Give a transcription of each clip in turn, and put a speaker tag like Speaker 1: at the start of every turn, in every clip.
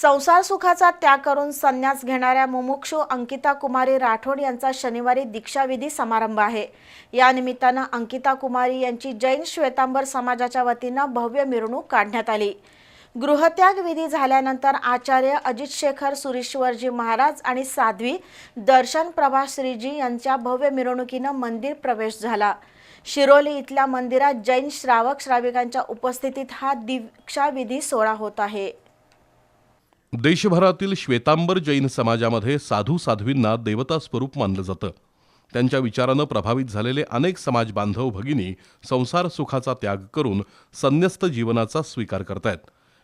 Speaker 1: संसार सुखाचा त्याग करून संन्यास घेणाऱ्या मुमुक्षू अंकिता कुमारी राठोड यांचा शनिवारी दीक्षाविधी समारंभ आहे. या निमित्तानं अंकिता कुमारी यांची जैन श्वेतांबर समाजाच्या वतीनं भव्य मिरवणूक काढण्यात आली. गृहत्याग विधी झाल्यानंतर आचार्य अजित शेखर सुरेश्वरजी महाराज आणि साध्वी दर्शन प्रभा श्रीजी यांच्या भव्य मिरवणुकीनं मंदिर प्रवेश झाला. शिरोली इथल्या मंदिरात जैन श्रावक श्राविकांच्या उपस्थितीत हा दीक्षाविधी सोहळा होत आहे.
Speaker 2: देशभरातील श्वेतांबर जैन समाजामध्ये साधू साध्वींना देवता स्वरूप मानलं जातं. त्यांच्या विचारानं प्रभावित झालेले अनेक समाज बांधव भगिनी संसार सुखाचा त्याग करून संन्यस्त जीवनाचा स्वीकार करतायत.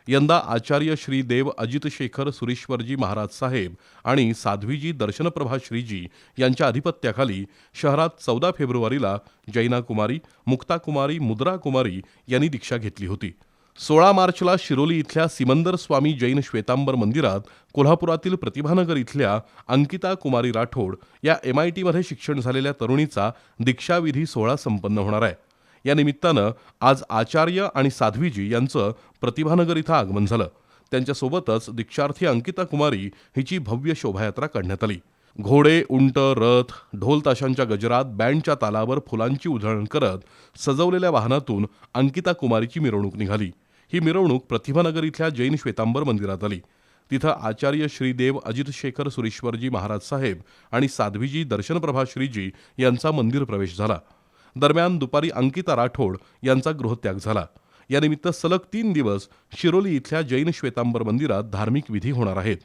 Speaker 2: यंदा आचार्य श्री देव अजित शेखर सुरेश्वरजी महाराज साहेब आणि साध्वीजी दर्शनप्रभा श्रीजी यांच्या अधिपत्याखाली शहरात चौदा फेब्रुवारीला जैना कुमारी मुक्ता कुमारी मुद्रा कुमारी यांनी दीक्षा घेतली होती. सोळा मार्चला शिरोली इथल्या सिमंदर स्वामी जैन श्वेतांबर मंदिरात कोल्हापुरातील प्रतिभानगर इथल्या अंकिता कुमारी राठोड या एम आय टीमध्ये शिक्षण झालेल्या तरुणीचा दीक्षाविधी सोहळा संपन्न होणार आहे. या निमित्तानं आज आचार्य आणि साध्वीजी यांचं प्रतिभानगर इथं आगमन झालं. त्यांच्यासोबतच दीक्षार्थी अंकिता कुमारी हिची भव्य शोभायात्रा काढण्यात आली. घोडे उंट रथ ढोल ताशांच्या गजरात बँडच्या तालावर फुलांची उधळण करत सजवलेल्या वाहनातून अंकिता कुमारीची मिरवणूक निघाली. ही मिरवणूक प्रतिभानगर इथल्या जैन श्वेतांबर मंदिरात आली. तिथं आचार्य श्रीदेव अजित शेखर सुरेश्वरजी महाराज साहेब आणि साध्वीजी दर्शनप्रभा श्रीजी यांचा मंदिर प्रवेश झाला. दरम्यान दुपारी अंकिता राठोड यांचा गृहत्याग झाला. यानिमित्त सलग तीन दिवस शिरोली इथल्या जैन श्वेतांबर मंदिरात धार्मिक विधी होणार आहेत.